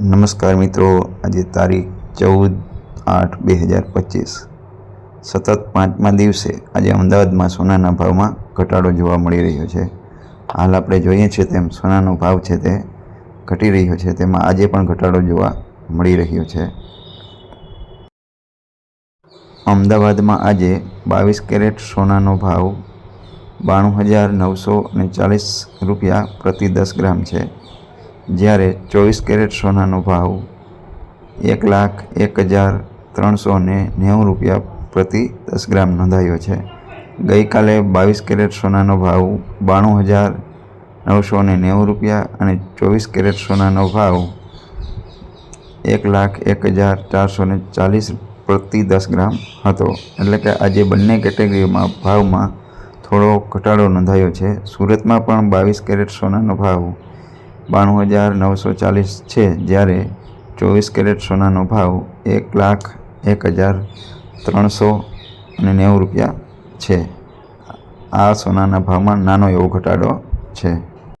નમસ્કાર મિત્રો, આજે તારીખ ચૌદ આઠ બે હજાર પચીસ. સતત પાંચમા દિવસે આજે અમદાવાદમાં સોનાના ભાવમાં ઘટાડો જોવા મળી રહ્યો છે. હાલ આપણે જોઈએ છીએ તેમ સોનાનો ભાવ છે તે ઘટી રહ્યો છે, તેમાં આજે પણ ઘટાડો જોવા મળી રહ્યો છે. અમદાવાદમાં આજે બાવીસ કેરેટ સોનાનો ભાવ બાણું હજાર નવસો ને ચાલીસ રૂપિયા પ્રતિ દસ ગ્રામ છે. જ્યારે ચોવીસ કેરેટ સોનાનો ભાવ એક લાખ એક હજાર ત્રણસો ને નેવું રૂપિયા પ્રતિ દસ ગ્રામ નોંધાયો છે. ગઈકાલે બાવીસ કેરેટ સોનાનો ભાવ બાણું હજાર નવસો ને નેવું રૂપિયા અને ચોવીસ કેરેટ સોનાનો ભાવ એક લાખ એક હજાર ચારસો ને ચાલીસ પ્રતિ દસ ગ્રામ હતો. એટલે કે આજે બંને કેટેગરીમાં ભાવમાં થોડો ઘટાડો નોંધાયો છે. સુરતમાં પણ બાવીસ કેરેટ સોનાનો ભાવ બાણું હજાર નવસો ચાલીસ છે, જ્યારે ચોવીસ કેરેટ સોનાનો ભાવ એક લાખ એક હજાર ત્રણસો અને નેવું રૂપિયા છે. આ સોનાના ભાવમાં નાનો એવો ઘટાડો છે.